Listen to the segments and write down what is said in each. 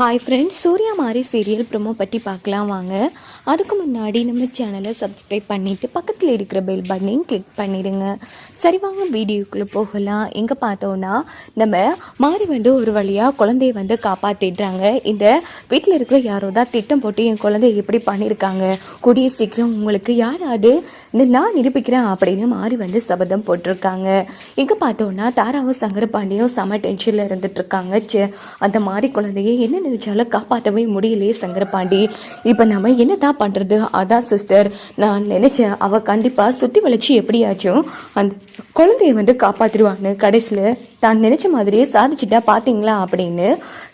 Hi friends Surya மாதிரி serial promo பற்றி பார்க்கலாம் வாங்க. அதுக்கு முன்னாடி நம்ம சேனலை சப்ஸ்கிரைப் பண்ணிவிட்டு பக்கத்தில் இருக்கிற பெல் பட்டனையும் கிளிக் பண்ணிடுங்க. சரி வாங்க வீடியோக்குள்ளே போகலாம். எங்கே பார்த்தோன்னா நம்ம மாறி வந்து ஒரு வழியாக குழந்தைய வந்து காப்பாற்றிடுறாங்க இந்த வீட்டில் இருக்கிற யாரோ தான் திட்டம் போட்டு என் குழந்தைய எப்படி பண்ணியிருக்காங்க. கூடிய சீக்கிரம் உங்களுக்கு யாராவது இந்த நான் நிரூபிக்கிறேன் அப்படின்னு மாறி வந்து சபதம் போட்டிருக்காங்க. எங்கே பார்த்தோன்னா தாராவும் சங்கரபாண்டியும் செம டென்ஷனில் இருந்துட்டுருக்காங்க சே ச்சே அந்த மாதிரி குழந்தைய என்ன நினச்சாலும் காப்பாற்றவே முடியலையே சங்கரபாண்டி. இப்போ நம்ம என்ன தான் பண்ணுறது அதான் சிஸ்டர் நான் நினச்சேன் அவள் கண்டிப்பாக சுற்றி வளைச்சி எப்படியாச்சும் அந்த குழந்தைய வந்து காப்பாற்றிடுவான்னு கடைசியில் தான் நினச்ச மாதிரியே சாதிச்சுட்டா பார்த்தீங்களா அப்படின்னு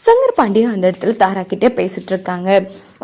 சங்கர் பாண்டியன் அந்த இடத்துல தாரா கிட்டே பேசிட்டு இருக்காங்க.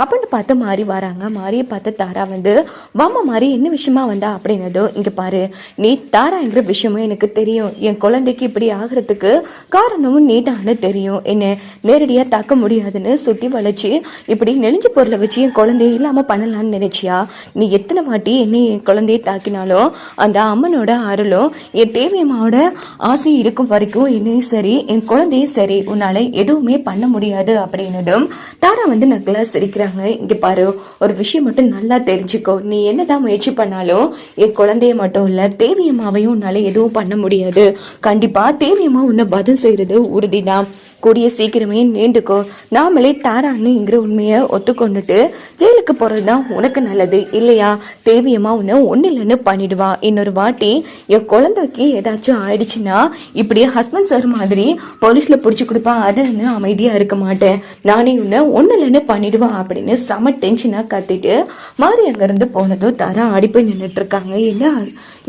அப்படின்னு பார்த்து மாறி வராங்க. மாறியை பார்த்து தாரா வந்து வாமா மாறி என்ன விஷயமா வந்தா? அப்படின்னதோ இங்கே பாரு நீ தாராங்கிற விஷயமும் எனக்கு தெரியும். என் குழந்தைக்கு இப்படி ஆகிறதுக்கு காரணமும் நீதான்னு தெரியும். என்ன நேரடியாக தாக்க முடியாதுன்னு சுற்றி வளைச்சி இப்படி நெளிஞ்ச பொருளை வச்சு என் குழந்தைய இல்லாமல் பண்ணலான்னு நினைச்சியா? நீ எத்தனை வாட்டி என்னை என் குழந்தைய தாக்கினாலும் அந்த அம்மனோட அருளும் என் தேவியம்மாவோட ஆசை இருக்கும் வரைக்கும் என்னையும் சரி என் குழந்தையும் சரி உன்னால எதுவுமே பண்ண முடியாது அப்படின்னதும் தாரா வந்து நக்கலா சிரிக்கிறாங்க. இங்க பாரு ஒரு விஷயம் மட்டும் நல்லா தெரிஞ்சுக்கோ. நீ என்னதான் முயற்சி பண்ணாலும் என் குழந்தைய மட்டும் இல்ல தேவியம்மாவையும் உன்னால எதுவும் பண்ண முடியாது. கண்டிப்பா தேவியம்மா உன்னை பதில் செய்யறது உறுதிதான். கூடிய சீக்கிரமே நீண்டுக்கோ. நாமளே தாரான்னுங்கிற உண்மையை ஒத்துக்கொண்டுட்டு ஜெயிலுக்கு போகிறது தான் உனக்கு நல்லது இல்லையா? தேவியம்மா உன்னை ஒன்றும் இல்லைன்னு பண்ணிடுவா. இன்னொரு வாட்டி என் குழந்தைக்கு ஏதாச்சும் ஆயிடுச்சுன்னா இப்படியே ஹஸ்பண்ட் சார் மாதிரி போலீஸில் பிடிச்சி கொடுப்பா அதுன்னு அமைதியாக இருக்க மாட்டேன். நானே உன்னை ஒன்றும் இல்லைன்னு பண்ணிடுவா அப்படின்னு செம டென்ஷனாக கத்திட்டு மாறி அங்கேருந்து போனதும் தாரா ஆடி போய் நின்றுட்டு இருக்காங்க என்ன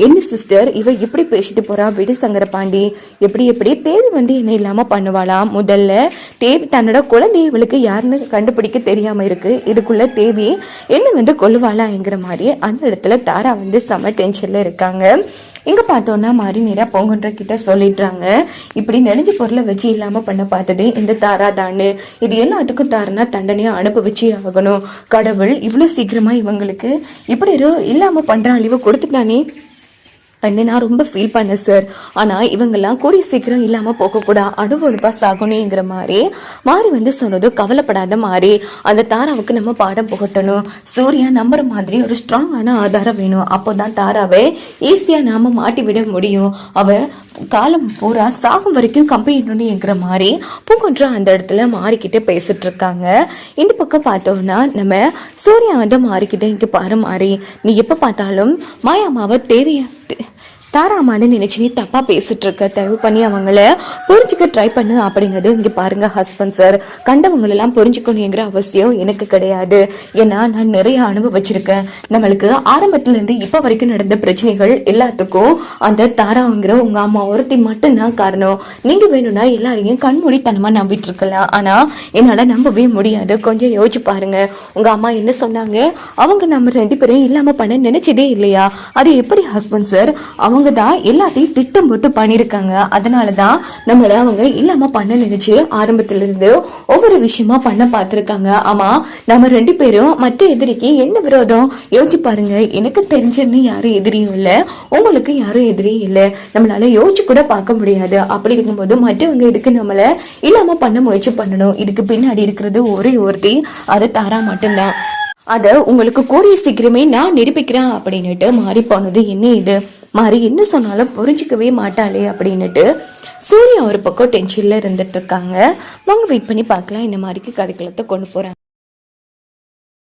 என்ன சிஸ்டர் இவ இப்படி பேசிட்டு போறா விடு சங்கர பாண்டி எப்படி எப்படி? தேவி வந்து என்ன இல்லாம பண்ணுவாளா? முதல்ல தேவி தன்னோட குழந்தை இவளுக்கு யாருன்னு கண்டுபிடிக்க தெரியாமல் இருக்குது இதுக்குள்ளே தேவி என்ன வந்து கொல்லுவாளாங்கிற மாதிரி அந்த இடத்துல தாரா வந்து செம டென்ஷனில் இருக்காங்க. இங்கே பார்த்தோன்னா மாறி நேராக பொங்குன்ற கிட்ட சொல்லிடுறாங்க. இப்படி நெளிஞ்ச பொருளை வச்சு இல்லாமல் பண்ண பார்த்தது இந்த தாரா தான்னு. இது எல்லாத்துக்கும் தாரனா தண்டனையாக அனுப்பி ஆகணும். கடவுள் இவ்வளோ சீக்கிரமாக இவங்களுக்கு இப்படி இல்லாமல் பண்ணுற பண்ற அழிவு கொடுத்துட்டானே. அண்ணே நான் ரொம்ப ஃபீல் பண்ணேன் சார் ஆனால் இவங்கெல்லாம் கூடிய சீக்கிரம் இல்லாமல் போகக்கூடாது அடுவொழுப்பா சாகணுங்கிற மாதிரி மாறி. வந்து சொன்னது கவலைப்படாத மாதிரி அந்த தாராவுக்கு நம்ம பாடம் புகட்டணும். சூர்யா நம்புற மாதிரி ஒரு ஸ்ட்ராங்கான ஆதாரம் வேணும். அப்போ தான் தாராவை ஈஸியாக நாம் மாட்டி விட முடியும். அவள் காலம் பூரா சாகும் வரைக்கும் கம்பெனிங்கிற மாதிரி பூங்கொன்ற அந்த இடத்துல மாறிக்கிட்டு பேசிட்டு இருக்காங்க. இந்த பக்கம் பார்த்தோம்னா நம்ம சூர்யா வந்து மாறிக்கிட்டே இங்கே பாரு மாறி. நீ எப்போ பார்த்தாலும் மாயாமாவை தேவையா தாராமான்னு நினைச்சு நீ தப்பா பேசிட்டு இருக்க தயவு பண்ணி அவங்கள புரிஞ்சுக்க ட்ரை பண்ணு அப்படிங்கிறது இங்க பாருங்க ஹஸ்பண்ட் சார் கண்டவங்களெல்லாம் புரிஞ்சுக்கணுங்கிற அவசியம் எனக்கு கிடையாது. ஏன்னா நான் நிறைய அனுபவிச்சிருக்கேன். நம்மளுக்கு ஆரம்பத்துல இருந்து இப்ப வரைக்கும் நடந்த பிரச்சனைகள் எல்லாத்துக்கும் அந்த தாராங்கிற உங்க அம்மா ஒருத்தி மட்டும்தான் காரணம். நீங்க வேணும்னா எல்லாரையும் கண்மூடித்தனமா நம்பிட்டு இருக்கலாம் ஆனா என்னால நம்பவே முடியாது. கொஞ்சம் யோசிச்சு பாருங்க. உங்க அம்மா என்ன சொன்னாங்க? அவங்க நம்ம ரெண்டு பேரும் இல்லாம பண்ண நினைச்சதே இல்லையா? அது எப்படி ஹஸ்பண்ட் சார் அவங்க அவங்க தான் எல்லாத்தையும் திட்டம் போட்டு பண்ணியிருக்காங்க. அதனால தான் நம்மளை அவங்க இல்லாமல் பண்ண நினைச்சு ஆரம்பத்துல இருந்து ஒவ்வொரு விஷயமா பண்ண பார்த்துருக்காங்க. ஆமாம் நம்ம ரெண்டு பேரும் மற்ற எதிரிக்கு என்ன விரோதம்? யோசிச்சு பாருங்க. எனக்கு தெரிஞ்சன்னு யாரும் எதிரியும் இல்லை. உங்களுக்கு யாரும் எதிரியும் இல்லை. நம்மளால யோசிச்சு கூட பார்க்க முடியாது. அப்படி இருக்கும்போது மற்றவங்க எதுக்கு நம்மளை இல்லாமல் பண்ண முயற்சி பண்ணணும்? இதுக்கு பின்னாடி இருக்கிறது ஒரே ஒருத்தி. அதை தாரா மட்டும்தான். அதை உங்களுக்கு கூடிய சீக்கிரமே நான் நிரூபிக்கிறேன் அப்படின்னுட்டு மாறி போனது என்ன இது? மாறி என்ன சொன்னாலும் புரிஞ்சிக்கவே மாட்டாளே அப்படின்னுட்டு சூர்யா ஒரு பக்கம் டென்ஷனில் இருந்துட்டு இருக்காங்க. வாங்க வெயிட் பண்ணி பார்க்கலாம். இந்த மாதிரிக்கு கதைக்களத்தை கொண்டு போறாங்க.